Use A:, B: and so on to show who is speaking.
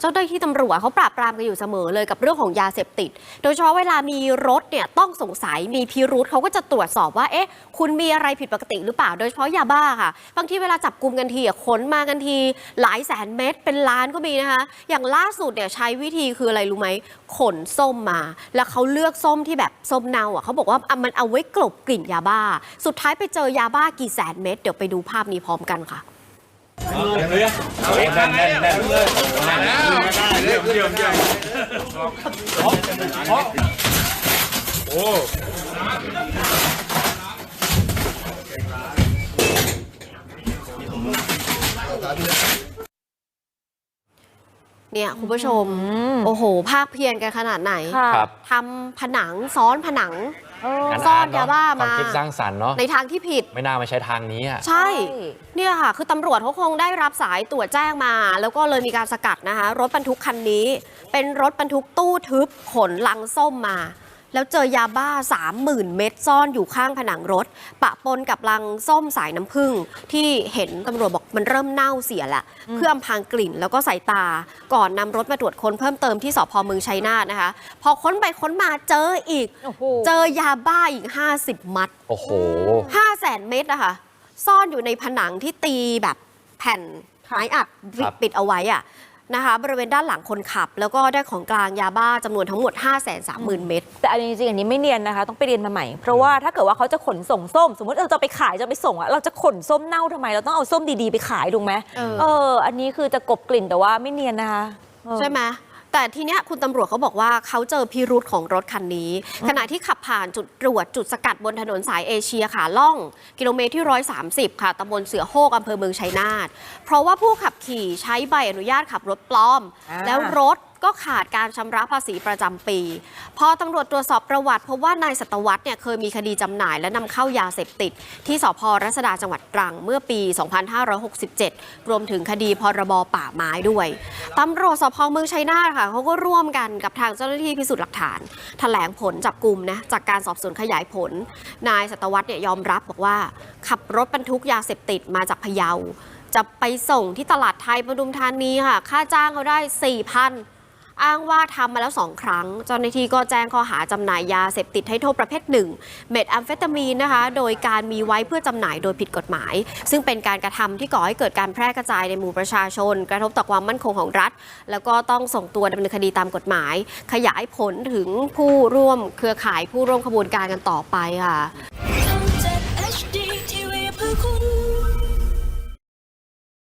A: เจ้าหน้าที่ตำรวจเขาปราบปรามกันอยู่เสมอเลยกับเรื่องของยาเสพติด โดยเฉพาะเวลามีรถเนี่ยต้องสงสัยมีพิรุธเขาก็จะตรวจสอบว่าเอ๊ะคุณมีอะไรผิดปกติหรือเปล่า โดยเฉพาะยาบ้าค่ะ บางทีเวลาจับกลุ่มกันทีขนมากันที หลายแสนเม็ดเป็นล้านก็มีนะคะ อย่างล่าสุดเนี่ยใช้วิธีคืออะไรรู้ไหมขนส้มมา แล้วเขาเลือกส้มที่แบบส้มเน่าอะเขาบอกว่าอะมันเอาไว้กลบกลิ่นยาบ้า สุดท้ายไปเจอยาบ้ากี่แสนเม็ดเดี๋ยวไปดูภาพนี้พร้อมกันค่ะ
B: น่นแน่นแน่นเลยเยี่ยมเยี่ยมเยี่ยมโอ้
A: เนี่ยคุณผู้ชม โอ้โห ภาคเพียรกันขนาดไหน
C: ค่ะ
B: ครับ
A: ทำผนังซ้อนผนัง
C: เออ
B: งั้น
A: ซ่อน
B: ร์ตเะ
A: ยาบ้ามา
B: ความคิดสร้างสรรค์เนาะ
A: ในทางที่ผิด
B: ไม่น่ามาใช้ทางนี้อะ
A: ใช่ เนี่ยค่ะ คือตำรวจเขาคงได้รับสายตรวจแจ้งมา แล้วก็เลยมีการสกัดนะคะ รถบรรทุกคันนี้ เป็นรถบรรทุกตู้ทึบขนลังส้มมา แล้วเจอยาบ้า 30,000 เม็ดซ่อนอยู่ข้างผนังรถ ปะปนกับลังส้มสายน้ำผึ้งที่เห็นตำรวจบอกมันเริ่มเน่าเสียละเพื่ออำพรางกลิ่นแล้วก็สายตา ก่อนนำรถมาตรวจค้นเพิ่มเติมที่สพเมืองชัยนาทนะคะ พอค้นไปค้นมาเจออีก
C: โอ้โห
A: เจอยาบ้าอีก 50 มัด
B: โอ้โห
A: ห้าแสนเม็ดอะค่ะซ่อนอยู่ในผนังที่ตีแบบแผ่นไม้อัด
B: ครับ
A: ปิดเอาไว้อะ นะคะบริเวณด้านหลังคนขับ แล้วก็ได้ของกลางยาบ้าจำนวนทั้งหมด 5 3 0 0 0 0 เม็ด
C: แต่อันนี้จริงๆอันนี้ไม่เนียนนะคะ ต้องไปเรียนมาใหม่ เพราะว่าถ้าเกิดว่าเขาจะขนส่งส้ม สมมติเราจะไปขายจะไปส่งอะเราจะขนส้มเน่าทำไม เราต้องเอาส้มดีๆไปขายถูกไหม
A: เออ
C: เอออันนี้คือจะกลบกลิ่นแต่ว่าไม่เนียนนะคะเออ
A: ใช่ไหม แต่ทีเนี้ยคุณตำรวจเขาบอกว่าเขาเจอพิรุธของรถคันนี้ ขณะที่ขับผ่านจุดตรวจจุดสกัดบนถนนสายเอเชียขาล่อง กิโลเมตรที่ 130 ค่ะตำบลเสือโฮกอำเภอเมืองชัยนาทเพราะว่าผู้ขับขี่ใช้ใบอนุญาตขับรถปลอม
C: อ่า
A: แล้วรถก็ขาดการชำระภาษีประจำปี พอตำรวจตรวจสอบประวัติพบว่านายสัตวัตเนี่ยเคยมีคดีจำหน่ายและนำเข้ายาเสพติด ที่สพรัศดาจังหวัดตรังเมื่อปี 2567 รวมถึงคดีพรบป่าไม้ด้วย ตำรวจสพเมืองชัยนาทค่ะเขาก็ร่วมกันกับทางเจ้าหน้าที่พิสูจน์หลักฐาน แถลงผลจับกลุ่มนะจากการสอบสวนขยายผล นายสัตวัตเนี่ยยอมรับบอกว่า ขับรถบรรทุกยาเสพติดมาจากพะเยา จะไปส่งที่ตลาดไทยปทุมธานีค่ะ ค่าจ้างเขาได้4,000 อ้างว่าทำมาแล้วสองครั้ง เจ้าหน้าที่ก็แจ้งข้อหาจำหน่ายยาเสพติดให้โทษประเภทหนึ่งเมทแอมเฟตามีนนะคะ โดยการมีไว้เพื่อจำหน่ายโดยผิดกฎหมาย ซึ่งเป็นการกระทำที่ก่อให้เกิดการแพร่กระจายในหมู่ประชาชน กระทบต่อความมั่นคงของรัฐ แล้วก็ต้องส่งตัวดำเนินคดีตามกฎหมาย ขยายผลถึงผู้ร่วมเครือข่ายผู้ร่วมขบวนการกันต่อไปค่ะ